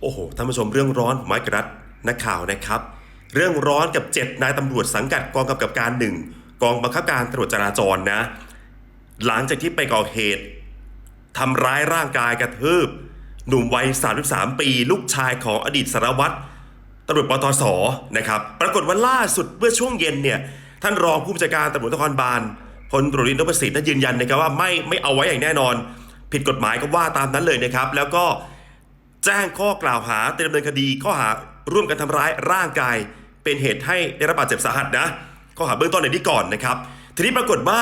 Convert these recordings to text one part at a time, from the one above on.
โอ้โหท่านผู้ชมเรื่องร้อนผมไม้กระดัดนักข่าวนะครับ เรื่องร้อนกับเจ็ดนายตำรวจสังกัดกองกำกับการหนึ่งกองบังคับการตำรวจจราจรนะ หลังจากที่ไปก่อเหตุทำร้ายร่างกายกระทืบ หนุ่มวัย 33 ปี ลูกชายของอดีตสารวัตรตำรวจปตสนะครับ ปรากฏว่าล่าสุดเมื่อช่วงเย็นเนี่ยท่านรองผู้บัญชาการตำรวจนครบาลพลตรีนพสิทธิ์ท่านยืนยันนะครับว่าไม่ไม่เอาไว้อย่างแน่นอน ผิดกฎหมายก็ว่าตามนั้นเลยนะครับ แล้วก็ จ้งข้อกล่าวหาเตรียมดำเนินคดีข้อหาร่วมกันทำร้ายร่างกาย เป็นเหตุให้ได้รับบาดเจ็บสาหัสนะข้อหาเบื้องต้นในนี้ก่อนนะครับ ทีนี้ปรากฏว่า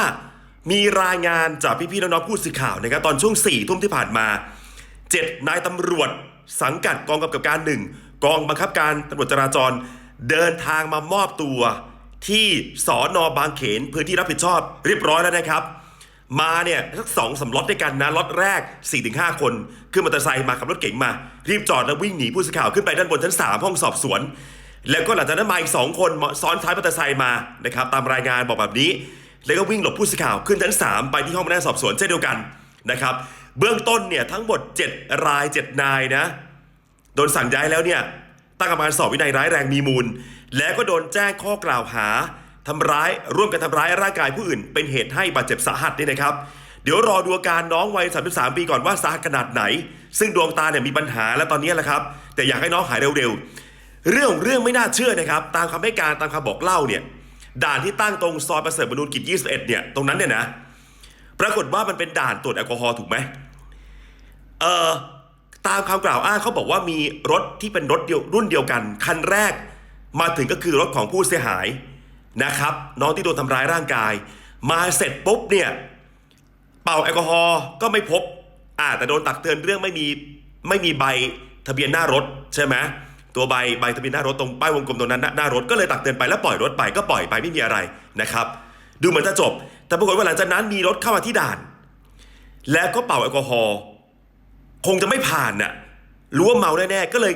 มีรายงานจากพี่ๆน้องๆผู้สื่อข่าวนะครับตอนช่วง4ี่ทุ่มที่ผ่านมาเจ็ดนายตำรวจ สังกัดกองกำกับการหนึ่งกองบังคับการตำรวจจราจร เดินทางมามอบตัว ที่สอนอบางเขนพื้นที่รับผิดชอบเรียบร้อยแล้วนะครับ มาเนี่ยสักสองสามล็อตด้วยกันนะล็อตแรก 4-5 คนขึ้นมอเตอร์ไซค์มาขับรถเก๋งมา รีบจอดแล้ววิ่งหนีผู้สื่อข่าวขึ้นไปด้านบนชั้น 3 ห้องสอบสวน แล้วก็หลังจากนั้นมาอีก 2 คนซ้อนท้ายมอเตอร์ไซค์มานะครับตามรายงานบอกแบบนี้ แล้วก็วิ่งหลบผู้สื่อข่าวขึ้นชั้น 3 ไปที่ห้องพนักงานสอบสวนเช่นเดียวกันนะครับเบื้องต้นเนี่ยทั้งหมด 7 ราย 7 นายนะโดนสั่งย้ายแล้วเนี่ยตั้งกรรมการสอบวินัยร้ายแรงมีมูล แล้วก็โดนแจ้งข้อกล่าวหา ทำร้ายร่วมกันทำร้ายร่างกายผู้อื่น เป็นเหตุให้บาดเจ็บสาหัสนี่นะครับ เดี๋ยวรอดูอาการน้องวัย 33 ปีก่อนว่าสาหัสขนาดไหน ซึ่งดวงตาเนี่ยมีปัญหาแล้วตอนนี้แหละครับ แต่อยากให้น้องหายเร็วๆ เรื่องของเรื่องไม่น่าเชื่อนะครับ ตามคำให้การตามคำบอกเล่าเนี่ย ด่านที่ตั้งตรงซอยประเสริฐบรรลุกิจ 21 เนี่ย ตรงนั้นเนี่ยนะ ปรากฏว่ามันเป็นด่านตรวจแอลกอฮอล์ถูกไหมเอ่อ ตามคำกล่าวอ้างเขาบอกว่ามีรถที่เป็นรถเดียวรุ่นเดียวกัน คันแรก มาถึงก็คือรถของผู้เสียหาย นะครับ น้องที่โดนทำร้ายร่างกาย มาเสร็จปุ๊บเนี่ยเป่าแอลกอฮอล์ก็ไม่พบอ่าแต่โดนตักเตือนเรื่องไม่มีไม่มีใบทะเบียนหน้ารถใช่ไหมตัวใบใบทะเบียนหน้ารถตรงป้ายวงกลมตรงนั้นหน้ารถก็เลยตักเตือนไปแล้วปล่อยรถไปก็ปล่อยไปไม่มีอะไรนะครับ ดูเหมือนจะจบ แต่ปรากฏว่าหลังจากนั้นมีรถเข้ามาที่ด่าน แล้วก็เป่าแอลกอฮอล์คงจะไม่ผ่านน่ะรู้ว่าเมาแน่ๆก็เลย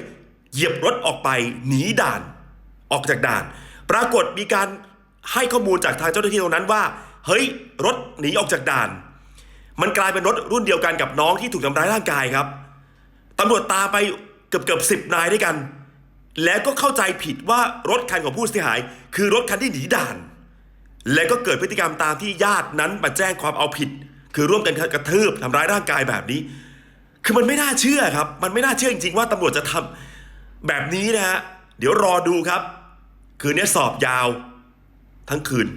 เหยียบรถออกไปหนีด่าน ออกจากด่าน ปรากฏมีการ ให้ข้อมูลจากทางเจ้าหน้าที่ตรงนั้นว่า เฮ้ย รถหนีออกจากด่าน มันกลายเป็นรถรุ่นเดียวกันกับน้องที่ถูกทำร้ายร่างกายครับตำรวจตาไปเกือบเกือบสิบนายด้วยกัน แล้วก็เข้าใจผิดว่ารถคันของผู้เสียหาย คือรถคันที่หนีด่าน และก็เกิดพฤติกรรมตามที่ญาตินั้นมาแจ้งความเอาผิด คือร่วมกันกระทืบทำร้ายร่างกายแบบนี้ คือมันไม่น่าเชื่อครับ มันไม่น่าเชื่อจริงๆว่าตำรวจจะทำแบบนี้นะฮะเดี๋ยวรอดูครับ คืนนี้สอบยาว ทั้งคืน